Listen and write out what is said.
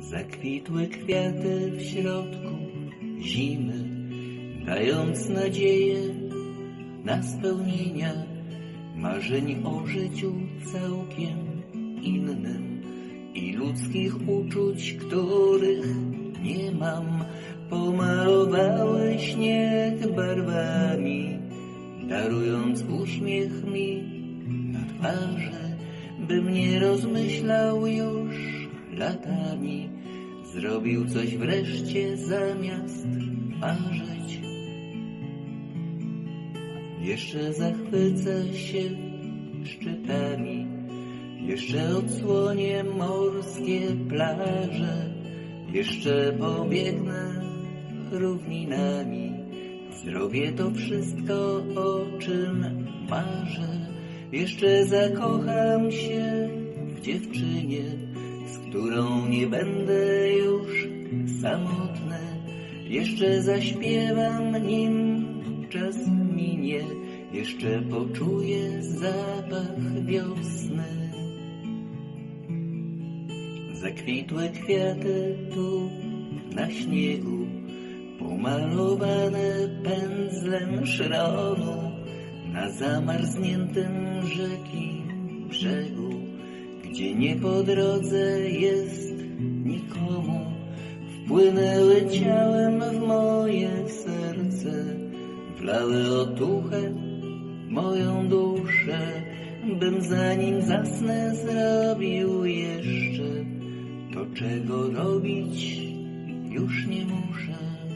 Zakwitły kwiaty w środku zimy, dając nadzieję na spełnienia marzeń o życiu całkiem innym i ludzkich uczuć, których nie mam. Pomalowały śnieg barwami, darując uśmiech mi na twarzy, bym nie rozmyślał już latami. Zrobił coś wreszcie zamiast marzyć. Jeszcze zachwycę się szczytami, jeszcze odsłonię morskie plaże, jeszcze pobiegnę równinami. Zrobię to wszystko, o czym marzę. Jeszcze zakocham się w dziewczynie, z którą nie będę już samotny. Jeszcze zaśpiewam, nim czas minie. Jeszcze poczuję zapach wiosny. Zakwitłe kwiaty tu na śniegu, pomalowane pędzlem szronu na zamarzniętym rzeki brzegu, gdzie nie po drodze jest nikomu. Wpłynęły ciałem w moje serce, wlały otuchę moją duszę, bym zanim zasnę zrobił jeszcze to, czego robić już nie muszę.